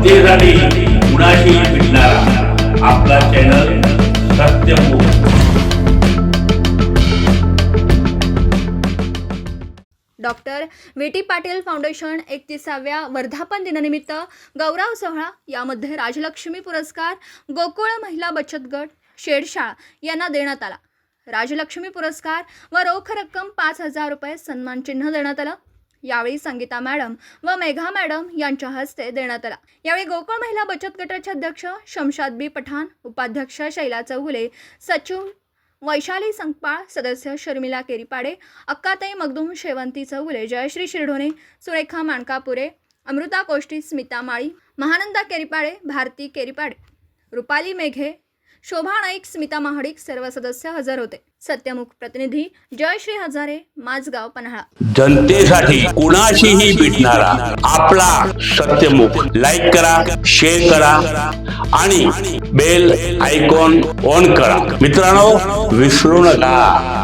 जनतेसाठी कुणाशी भेटणारा आपला channel Satyamukh doctor V T Patil foundation एकतीसाव्या वर्धापन दिनानिमित्त गौरव सोहळा यामध्ये राजलक्ष्मी पुरस्कार गोकुळ महिला बचत गट शेडशाळा यांना देण्यात आला. राजलक्ष्मी पुरस्कार व रोख रक्कम पाच हजार रुपये सन्मान चिन्ह देण्यात आलं. यावेळी संगीता मॅडम व मेघा मॅडम यांच्या हस्ते देण्यात आला. यावेळी गोकुळ महिला बचत गटाचे अध्यक्ष शमशाद बी पठाण उपाध्यक्ष शैला चौगुले सचिव वैशाली संकपाळ सदस्य शर्मिला केरीपाडे अक्काताई मगदूम शेवंती चौगुले जयश्री शिरढोणे सुरेखा माणकापुरे अमृता कोष्टी स्मिता माळी महानंदा केरीपाडे भारती केरीपाडे रुपाली मेघे शोभा नाईक स्मिता महाडिक सर्व सदस्य हजर होते. सत्यमुख प्रतिनिधी जयश्री हजारे माझगाव पन्हाळा. जनतेसाठी कुणाशीही भेटणारा आपला सत्यमुख. लाईक करा शेअर करा आणि बेल आयकॉन ऑन करा. मित्रांनो विसरू नका.